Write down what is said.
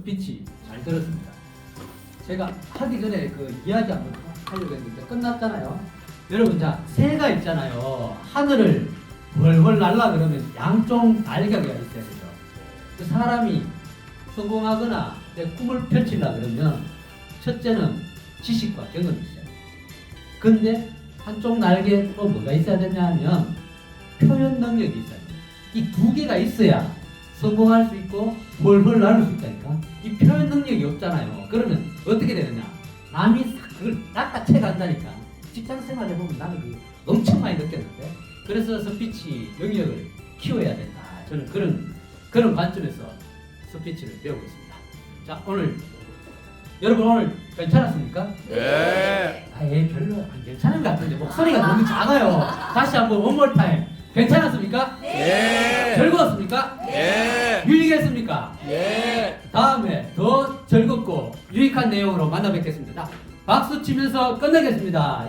스피치 잘 들었습니다. 제가 하기 전에 그 이야기 한번 하려고 했는데 끝났잖아요. 여러분 자 새가 있잖아요. 하늘을 훨훨 날라 그러면 양쪽 날개가 있어야 되죠. 그 사람이 성공하거나 내 꿈을 펼치려 그러면 첫째는 지식과 경험이 있어야 돼요. 근데 한쪽 날개에 또 뭐가 있어야 되냐면 표현 능력이 있어야 돼요. 이 두 개가 있어야 성공할 수 있고 훨훨 날릴 수 있다니까. 이 표현 능력이 없잖아요. 그러면 어떻게 되느냐? 남이 싹 그걸 낚아채 간다니까. 직장 생활 해 보면 나는 그 엄청 많이 느꼈는데. 그래서 스피치 능력을 키워야 된다. 저는 그런 그런 관점에서 스피치를 배우고 있습니다. 자 오늘 여러분 오늘 괜찮았습니까? 네. 아예 별로 안 괜찮은 것 같은데 목소리가 너무 작아요. 다시 한번 원몰 타임. 괜찮았습니까? 네. 즐거웠습니까? 네. 유익했습니까? 네. 즐겁고 유익한 내용으로 만나 뵙겠습니다. 자, 박수 치면서 끝내겠습니다.